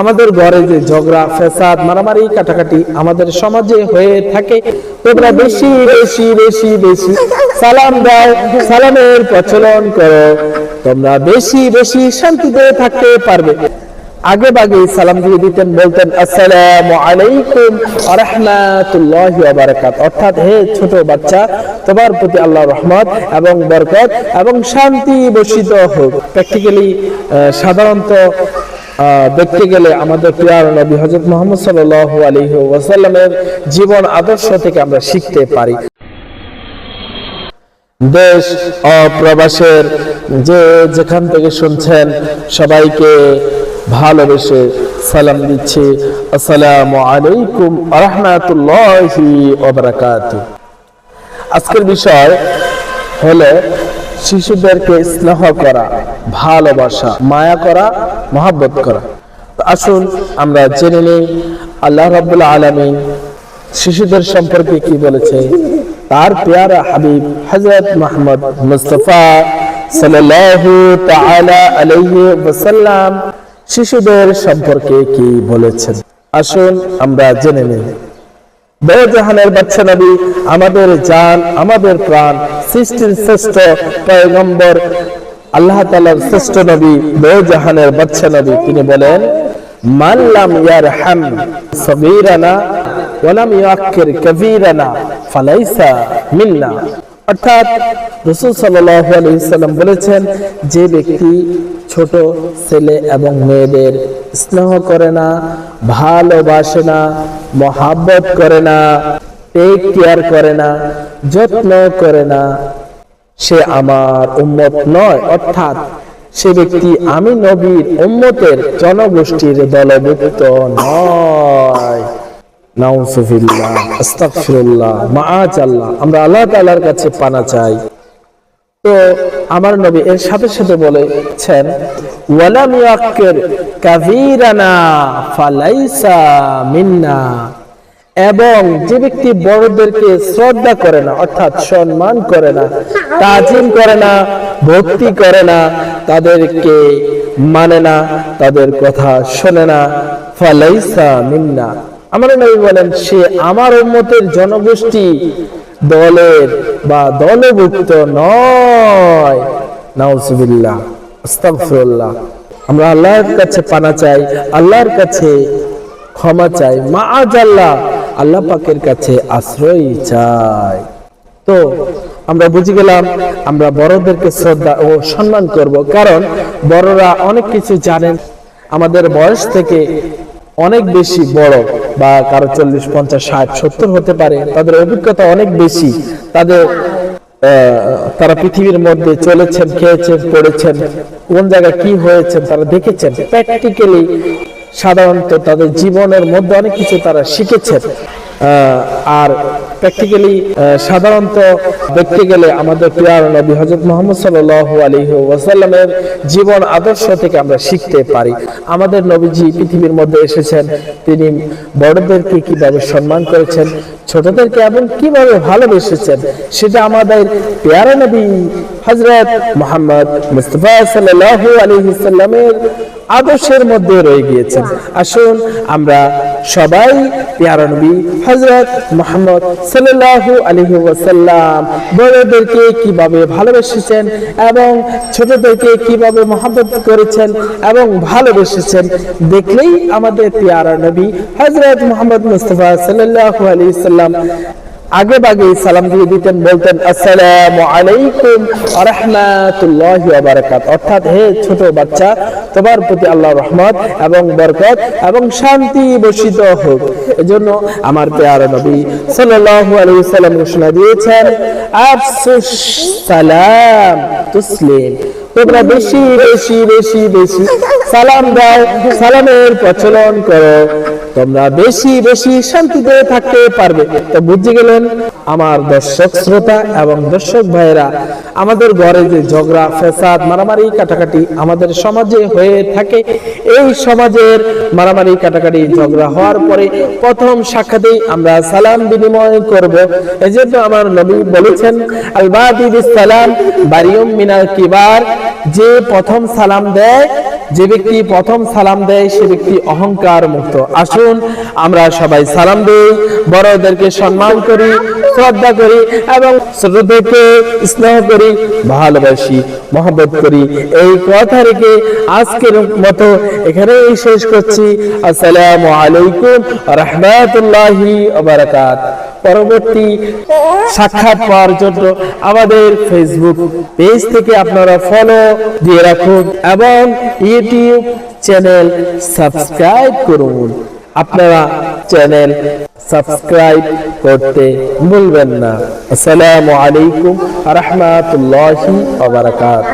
আমাদের ঘরে যে ঝগড়া ফেসাদ মারামারি, কাটাকাটি আমাদের সমাজে হয়ে থাকে। তোমরা বেশি বেশি বেশি বেশি সালাম দাও, সালামের প্রচলন করো। তোমরা বেশি বেশি শান্তিতে থাকতে পারবে। আগে বাগে সালাম দিয়ে দিতেন, বলতেন, আসসালামু আলাইকুম ওয়া রাহমাতুল্লাহি ওয়া বারাকাত। অর্থাৎ, হে ছোট বাচ্চা, তোমার প্রতি আল্লাহর রহমত এবং বরকত এবং শান্তি বর্ষিত হোক। প্র্যাকটিক্যালি সাধারণত দেখতে গেলে আমাদের প্রিয় নবী হযরত মুহাম্মদ সাল্লাল্লাহু আলাইহি ওয়াসাল্লামের জীবন আদর্শ থেকে আমরা শিখতে পারি। দেশ ও প্রবাসের যে যেখান থেকে শুনছেন, সবাইকে ভালোবেসে সালাম দিচ্ছি। আসসালামু আলাইকুম রহমাতুল্লাহি আজকের বিষয় হলো শিশুদেরকে স্নেহ করা, ভালোবাসা, মায়া করা, মহাব্বত করা। আসুন আমরা জেনে নিই, আল্লাহ রাব্বুল আলামিন শিশুদের সম্পর্কে কি বলেছে। তার পেয়ারা হাবিব হযরত মুহাম্মদ মুস্তাফা সাল্লাল্লাহু তাআলা আলাইহি ওয়াসাল্লাম শিশুদের সম্পর্কে কি বলেছেন? আসুন আমরা জেনে নেই। জাহানের বাচ্চা নবী, আমাদের জান, আমাদের প্রাণ, সৃষ্টির শ্রেষ্ঠ পয়গম্বর, আল্লাহ তাআলার শ্রেষ্ঠ নবী জাহানের বাচ্চা নবী। তিনি বলেন মাল্লাম ইয়ারহাম সগীরানা ওয়ালাম ইয়াক্কির কবীরানা ফালাইসা মিন্না। অর্থাৎ রসুল সাল্লাল্লাহু আলাইহি সাল্লাম বলেছেন, যে ব্যক্তি ছোট ছেলে এবং মেয়েদের স্নেহ করে না, ভালোবাসে না, মহাব্বত করে না টেক কেয়ার করে না, যত্ন করে না। সে আমার উম্মত নয়, অর্থাৎ সে ব্যক্তি আমি নবীর উম্মতের জনগোষ্ঠীর দলভুক্ত নয়। নাউজুবিল্লাহ, আস্তাগফিরুল্লাহ মাআজাল্লাহ আমরা আল্লাহ তাআলার কাছে পানা চাই। তো আমার নবী এর সাথে সাথে বলেছেন, ওয়ালাম ইয়াক্কির কাবীরানা ফালাইসা মিন্না। এবং যে ব্যক্তি বড়দেরকে শ্রদ্ধা করে না, অর্থাৎ সম্মান করে না, তাজিম করে না, ভক্তি করে না, তাদেরকে মানে না, তাদের কথা শোনে না, ফালাইসা মিন্না। আমার নবী বলেন, সে আমার উম্মতের জনগোষ্ঠী দলের বা দলভুক্ত নয়। নাউজুবিল্লাহ, আস্তাগফিরুল্লাহ। আমরা আল্লাহর কাছে পানা চাই, আল্লাহর কাছে ক্ষমা চাই। মাআজ আল্লাহ আল্লাহ পাকের কাছে আশ্রয় চাই। তো আমরা বুঝে গেলাম, আমরা বড়দেরকে শ্রদ্ধা ও সম্মান করব। কারণ বড়রা অনেক কিছু জানেন। আমাদের বয়স থেকে অনেক বেশি বড় বা কারও চল্লিশ, পঞ্চাশ, ষাট, সত্তর হতে পারে, তাদের অভিজ্ঞতা অনেক বেশি। তাদের তারা পৃথিবীর মধ্যে চলেছেন, খেয়েছেন, পড়েছেন, কোন জায়গায় কি হয়েছে তারা দেখেছেন। প্র্যাকটিক্যালি সাধারণত তাদের জীবনের মধ্যে অনেক কিছু তারা শিখেছেন। আর প্র্যাকটিক্যালি সাধারণত দেখতে গেলে আমাদের প্রিয় নবী হযরত মুহাম্মদ সাল্লাল্লাহু আলাইহি ওয়াসাল্লামের জীবন আদর্শ থেকে আমরা শিখতে পারি। আমাদের নবীজি পৃথিবীর মধ্যে এসেছেন, তিনি বড়দেরকে কীভাবে সম্মান করেছেন, ছোটদেরকে এবং কীভাবে ভালোবেসেছেন, সেটা আমাদের পেয়ারা নবী হযরত মোহাম্মদ মুস্তাফা সাল্লাল্লাহু আলাইহি সাল্লামের আদর্শের মধ্যে রয়ে গিয়েছেন আসুন আমরা সবাই পেয়ারা নবী হযরত মুহাম্মদ সাল্লাল্লাহু আলাইহি ওয়াসাল্লাম বড়দেরকে কীভাবে ভালোবেসেছেন এবং ছোটদেরকে কীভাবে মহব্বত করেছেন এবং ভালোবেসেছেন দেখলেই আমাদের পেয়ারা নবী হযরত মুহাম্মদ মুস্তাফা সাল্লাল্লাহু আলাইহি সাল্লাম আগে বাগে সালাম দিয়ে দিতেন, বলতেন, আসসালামু আলাইকুম ওয়া বারাকাত। অর্থাৎ, হে ছোট বাচ্চা, তোমার প্রতি আল্লাহর রহমত এবং বরকত এবং শান্তি বর্ষিত হোক। এজন্য আমার পেয়ারা নবী সাল্লাল্লাহু আলাইহি সাল্লাম ঘোষণা দিয়েছেন, আফসুস সালাম তুসলিম। তোমরা বেশি বেশি বেশি বেশি সালাম দাও, সালামের প্রচলন করো। তোমরা বেশি বেশি শান্তিতে থাকতে পারবে। তো বুঝে গেলেন, আমার দর্শক শ্রোতা এবং দর্শক ভাইয়েরা, আমাদের ঘরে যে ঝগড়া ফেসাদ মারামারি, কাটাকাটি আমাদের সমাজে হয়ে থাকে, এই সমাজের মারামারি, কাটাকাটি, ঝগড়া হওয়ার পরে প্রথম সাক্ষাতেই আমরা সালাম বিনিময় করব। এজন্য আমার নবী বলেছেন, আলবাদি সালাম বারিয়ম মিনাল কিবার যে প্রথম সালাম দেয় যে ব্যক্তি প্রথম সালাম দেয়, সে ব্যক্তি অহংকার মুক্ত। আসুন, আমরা সবাই সালাম দিই, বড়দেরকে সম্মান করি, শ্রদ্ধা করি এবং ছোটদেরকে স্নেহ করি, ভালোবাসি, মহব্বত করি। এই কথা রেখে আজকের মতো এখানেই শেষ করছি। আসসালামু আলাইকুম রহমতুল্লাহি বারাকাত পরবর্তী সাক্ষাৎ পাওয়ার জন্য আমাদের ফেসবুক পেজ থেকে আপনারা ফলো দিয়ে রাখুন এবং ইউটিউব চ্যানেল সাবস্ক্রাইব করুন। আপনারা চ্যানেল সাবস্ক্রাইব করতে ভুলবেন না। আসসালামু আলাইকুম রহমতুল্লাহি বারাকাত